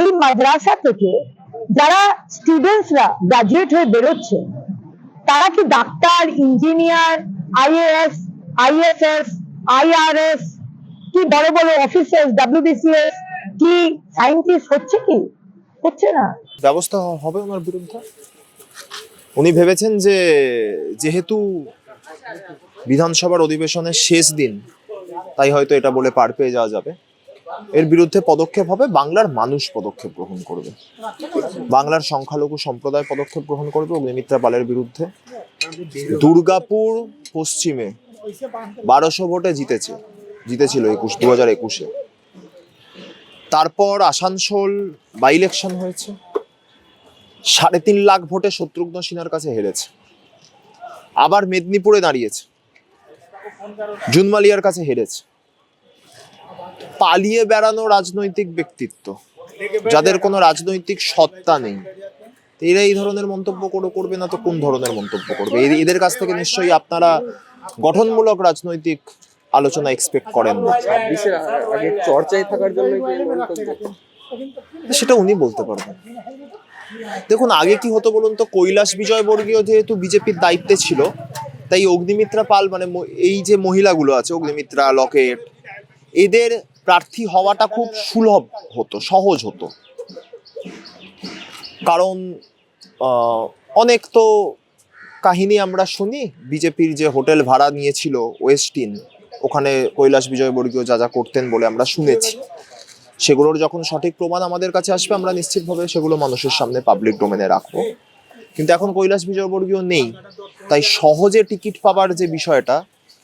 এই মাদ্রাসা থেকে যারা স্টুডেন্টসরা গ্রাজুয়েট হয়ে বেরোচ্ছে, তারা কি doctor engineer IAS ISS IRS কি বড় বড় অফিসার্স ডাব্লিউবিসিএস কি সায়েন্টিস্ট হচ্ছে কি? হচ্ছে না। ব্যবস্থা হবে ওনার বিরুদ্ধে। উনি ভেবেছেন যে যেহেতু বিধানসভার অধিবেশনের শেষ দিন, তাই হয়তো এটা বলে পার পেয়ে যাওয়া যাবে। এর বিরুদ্ধে পদক্ষেপ হবে, বাংলার মানুষ পদক্ষেপ গ্রহণ করবে। বাংলার সংখ্যালঘু সম্প্রদায় পদক্ষেপ গ্রহণ করবে, অগ্নিমিত্রা পালের বিরুদ্ধে। দুর্গাপুর পশ্চিমে বারোশো ভোটে জিতেছে, জিতেছিল একুশ দু হাজার একুশে। তারপর আসানসোল বাই ইলেকশন হয়েছে। সাড়ে তিন লাখ ভোটে শত্রুঘ্ন সিনহার কাছে হেরেছে। আবার মেদিনীপুরে দাঁড়িয়েছে। জুনমালিয়ার কাছে হেরেছে। পালিয়ে বেড়ানো রাজনৈতিক ব্যক্তিত্ব যাদের কোনো রাজনৈতিক সত্তা নেই। এরা এই ধরনের মন্তব্য করে করবে না তো কোন ধরনের মন্তব্য করবে? এদের কাছ থেকে নিশ্চয়ই আপনারা গঠনমূলক রাজনৈতিক আলোচনা এক্সপেক্ট করেন না। আগে চর্চায় থাকার জন্য? সেটা উনি বলতে পারবেন। দেখুন আগে কি হতো বলুন তো কৈলাস বিজয় বর্গীয় যেহেতু বিজেপির দায়িত্বে ছিল তাই অগ্নিমিত্রা পাল মানে এই যে মহিলাগুলো আছে অগ্নিমিত্রা লকেট এদের প্রার্থী হওয়াটা খুব সুলভ হতো, সহজ হতো। কারণ অনেক তো কাহিনী আমরা শুনি, বিজেপির যে হোটেল ভাড়া নিয়েছিল ওয়েস্টিন ওখানে কৈলাস বিজয়বর্গীয় যা যা করতেন বলে আমরা শুনেছি। সেগুলোর যখন সঠিক প্রমাণ আমাদের কাছে আসবে, আমরা নিশ্চিতভাবে সেগুলো মানুষের সামনে পাবলিক ডোমেনে রাখব। কিন্তু এখন কৈলাস বিজয়বর্গীয় নেই, তাই সহজে টিকিট পাবার যে বিষয়টা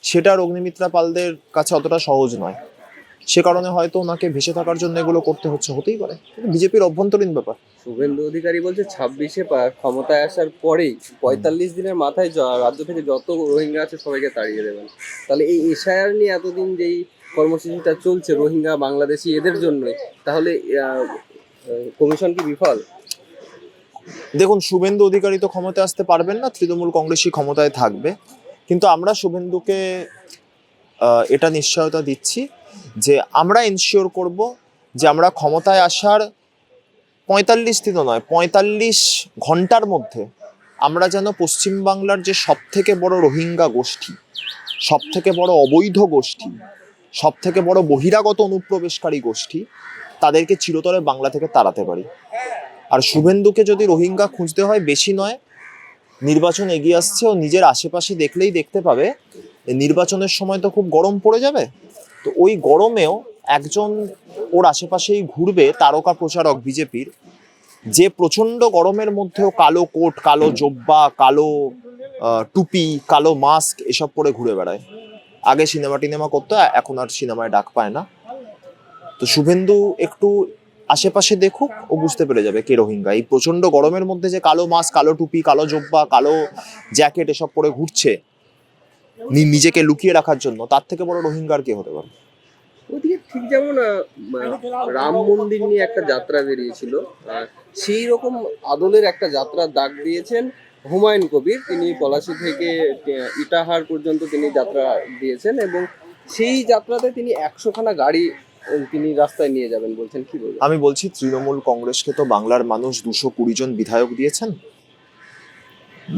সেটা অগ্নিমিত্রা পালদের কাছে অতটা সহজ নয়। সে কারণে হয়তো ওনাকে ভেসে থাকার জন্য এগুলো করতে হচ্ছে হতেই পারে। বিজেপির অভ্যন্তরীণ ব্যাপার। শুভেন্দু অধিকারী বলছে ছাব্বিশে ক্ষমতায় আসার পরেই পঁয়তাল্লিশ দিনের মাথায় রাজ্য থেকে যত রোহিঙ্গা আছে সবাইকে তাড়িয়ে দেবেন। তাহলে এই এশায়ার নিয়ে এতদিন যেই কর্মসূচিটা চলছে রোহিঙ্গা বাংলাদেশি এদের জন্য তাহলে কমিশন কি বিফল? দেখুন শুভেন্দু অধিকারী তো ক্ষমতায় আসতে পারবেন না তৃণমূল কংগ্রেসই ক্ষমতায় থাকবে। কিন্তু আমরা শুভেন্দুকে এটা নিশ্চয়তা দিচ্ছি। যে আমরা এনশিওর করব যে আমরা ক্ষমতায় আসার পঁয়তাল্লিশ দিনও নয়, পঁয়তাল্লিশ ঘণ্টার মধ্যে আমরা যেন পশ্চিমবাংলার যে সব থেকে বড় রোহিঙ্গা গোষ্ঠী সব থেকে বড় অবৈধ গোষ্ঠী সব থেকে বড় বহিরাগত অনুপ্রবেশকারী গোষ্ঠী, তাদেরকে চিরতরে বাংলা থেকে তাড়াতে পারি। আর শুভেন্দুকে যদি রোহিঙ্গা খুঁজতে হয়, বেশি নয়, নির্বাচন এগিয়ে আসছে ও নিজের আশেপাশে দেখলেই দেখতে পাবে নির্বাচনের সময় তো খুব গরম পড়ে যাবে। তো ওই গরমেও একজন ওর আশেপাশেই ঘুরবে তারকা প্রচারক বিজেপির। যে প্রচণ্ড গরমের মধ্যেও কালো কোট, কালো জব্বা, কালো টুপি, কালো মাস্ক এসব পরে ঘুরে বেড়ায়। আগে সিনেমা টিনেমা করতো, এখন আর সিনেমায় ডাক পায় না। তো শুভেন্দু একটু আশেপাশে দেখুক, ও বুঝতে পেরে যাবে কে রোহিঙ্গা। এই প্রচণ্ড গরমের মধ্যে যে কালো মাস্ক, কালো টুপি, কালো জব্বা, কালো জ্যাকেট এসব পরে ঘুরছে নিজেকে লুকিয়ে রাখার জন্য তার থেকে বড় রোহিঙ্গার কে হতে পারে? ওদিকে ঠিক যেমন রাম মন্দির নিয়ে একটা যাত্রা বেরিয়েছিল সেই রকম আদলের একটা যাত্রার ডাক দিয়েছেন হুমায়ুন কবির। তিনি পলাশী থেকে ইটাহার পর্যন্ত তিনি যাত্রা দিয়েছেন এবং সেই যাত্রাতে তিনি একশোখানা গাড়ি তিনি রাস্তায় নিয়ে যাবেন বলছেন। কি বলবেন? আমি বলছি তৃণমূল কংগ্রেসকে তো বাংলার মানুষ দুশো কুড়ি জন বিধায়ক দিয়েছেন।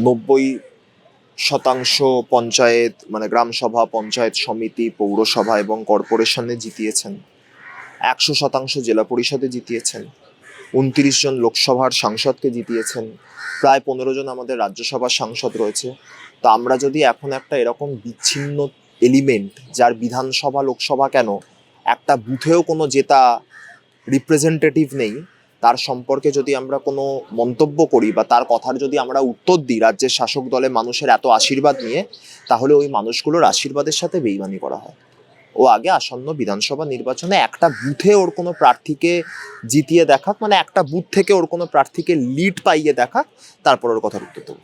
নব্বই শতাংশ পঞ্চায়েত মানে গ্রাম সভা, পঞ্চায়েত সমিতি, পৌরসভা এবং কর্পোরেশনে জিতিয়েছেন। একশো শতাংশ জেলা পরিষদে জিতিয়েছেন। উনত্রিশ জন লোকসভার সাংসদকে জিতিয়েছেন। প্রায় পনেরো জন আমাদের রাজ্যসভার সাংসদ রয়েছে। তো আমরা যদি এখন একটা এরকম বিচ্ছিন্ন এলিমেন্ট যার বিধানসভা, লোকসভা কেন, একটা বুথেও কোনো জেতা রিপ্রেজেন্টেটিভ নেই তার সম্পর্কে যদি আমরা কোনো মন্তব্য করি বা তার কথার যদি আমরা উত্তর দিই রাজ্যের শাসক দলে মানুষের এত আশীর্বাদ নিয়ে, তাহলে ওই মানুষগুলোর আশীর্বাদের সাথে বেইমানি করা হয়। ও আগে আসন্ন বিধানসভা নির্বাচনে একটা বুথে ওর কোনো প্রার্থীকে জিতিয়ে দেখাক মানে একটা বুথ থেকে ওর কোনো প্রার্থীকে লিড পাইয়ে দেখাক, তারপর ওর কথার উত্তর দেবো।